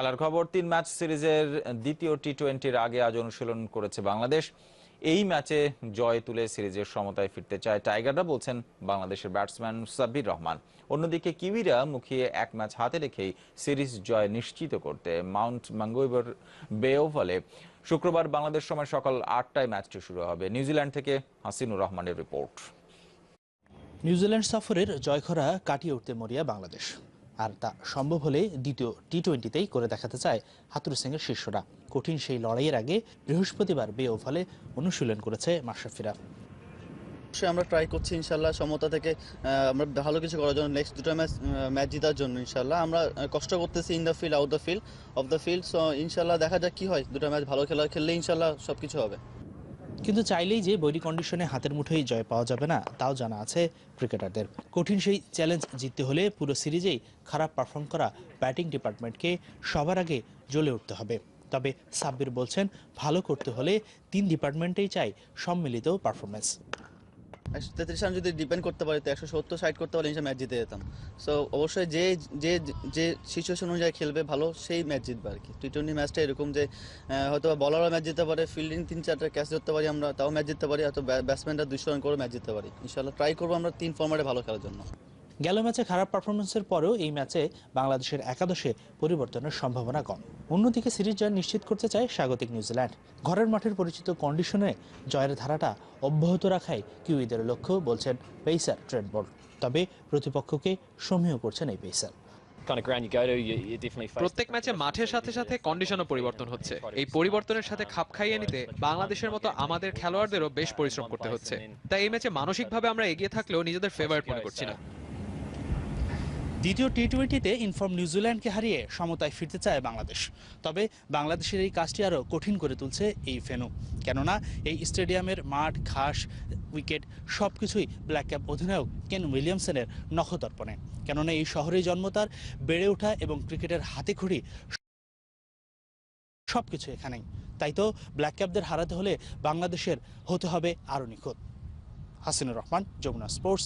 খেলার খবর, তিন ম্যাচ সিরিজের দ্বিতীয় টি টোয়েন্টির আগে আজ অনুশীলন করেছে বাংলাদেশ। এই ম্যাচে জয় তুলে সিরিজের সমতায় ফিরতে চায় টাইগাররা, বলছেন বাংলাদেশের ব্যাটসম্যান সাব্বির রহমান। অন্যদিকে কিউইরা মুখিয়ে এক ম্যাচ হাতে রেখেই সিরিজ জয় নিশ্চিত করতে মাউন্ট ম্যাঙ্গোইবার বে ওভালে শুক্রবার বাংলাদেশ সময় সকাল আটটায় ম্যাচটি শুরু হবে। নিউজিল্যান্ড থেকে হাসিনুর রহমানের রিপোর্ট। নিউজিল্যান্ড সফরের জয়খরা কাটিয়ে উঠতে মরিয়া বাংলাদেশ। আর তা সম্ভব হলে দ্বিতীয় টি টোয়েন্টিতেই করে দেখাতে চায় হাতুর সিংয়ের শিষ্যরা। কঠিন সেই লড়াইয়ের আগে বৃহস্পতিবার বে ওভালে অনুশীলন করেছে মাশরাফিরা। অবশ্যই আমরা ট্রাই করছি ইনশাল্লাহ সমতা থেকে আমরা ভালো কিছু করার জন্য নেক্সট দুটো ম্যাচ ম্যাচ জেতার জন্য ইনশাল্লাহ আমরা কষ্ট করতেছি in the field out the field of the field so ইনশাল্লাহ দেখা যাক কি হয়। দুটো ম্যাচ ভালো খেলা খেললে ইনশাল্লাহ সব কিছু হবে। কিন্তু চাইলেই যে বৈরী কন্ডিশনে হাতের মুঠোয় জয় পাওয়া যাবে না, তাও জানা আছে ক্রিকেটারদের। কঠিন সেই চ্যালেঞ্জ জিততে হলে পুরো সিরিজেই খারাপ পারফর্ম করা ব্যাটিং ডিপার্টমেন্টকে সবার আগে জ্বলে উঠতে হবে। তবে সাব্বির বলছেন, ভালো করতে হলে তিন ডিপার্টমেন্টেই চাই সম্মিলিত পারফরমেন্স একশো তেত্রিশ রান যদি ডিপেন্ড করতে পারি, তো একশো সত্তর সাইড করতে পারলে ইনশাল্লাহ ম্যাচ জিতে যেতাম। সো অবশ্যই যে যে যে সিচুয়েশন অনুযায়ী খেলবে, ভালো সেই ম্যাচ জিতবে আর কি। টি টোয়েন্টি ম্যাচটা এরকম যে হয়তো বলারও ম্যাচ জিততে পারে ফিল্ডিং তিন চারটা ক্যাচ ধরতে পারি আমরা, তাও ম্যাচ জিততে পারি, হয়তো ব্যাটসম্যানরা দুশো রান করে ম্যাচ জিততে পারি। ইনশাল্লাহ ট্রাই করব আমরা তিন ফর্ম্যাটে ভালো খেলার জন্য। গেল ম্যাচে খারাপ পারফরমেন্সের পরেও এই ম্যাচে বাংলাদেশের একাদশে পরিবর্তনের সম্ভাবনা কম। অন্যদিকে সিরিজ জয় নিশ্চিত করতে চায় স্বাগতিক নিউজিল্যান্ড। ঘরের মাঠের পরিচিত কন্ডিশনে জয়ের ধারাটা অব্যাহত রাখাই কিউইদের লক্ষ্য বলছেন পেসার ট্রেন্ট বোল্ট তবে প্রতিপক্ষকে সমীহ করছেন এই পেসার face প্রত্যেক ম্যাচে মাঠের সাথে সাথে কন্ডিশনও পরিবর্তন হচ্ছে। এই পরিবর্তনের সাথে খাপ খাইয়ে নিতে বাংলাদেশের মতো আমাদের খেলোয়াড়দেরও বেশ পরিশ্রম করতে হচ্ছে। তাই এই ম্যাচে মানসিকভাবে আমরা এগিয়ে থাকলেও নিজেদের ফেভারিট মনে করছি না। দ্বিতীয় টি টোয়েন্টিতে ইনফর্ম নিউজিল্যান্ডকে হারিয়ে সমতায় ফিরতে চায় বাংলাদেশ। তবে বাংলাদেশের এই কাজটি আরও কঠিন করে তুলছে এই ফেনু কেননা এই স্টেডিয়ামের মাঠ, ঘাস, উইকেট সব কিছুই ব্ল্যাক ক্যাপ অধিনায়ক কেন উইলিয়ামসনের নখদর্পণে কেননা এই শহরেই জন্ম তার, বেড়ে ওঠা এবং ক্রিকেটের হাতে খড়ি সব কিছু এখানেই। তাই তো ব্ল্যাক ক্যাপদের হারাতে হলে বাংলাদেশের হতে হবে আরও নিখুঁত। হাসিনুর রহমান, যমুনা স্পোর্টস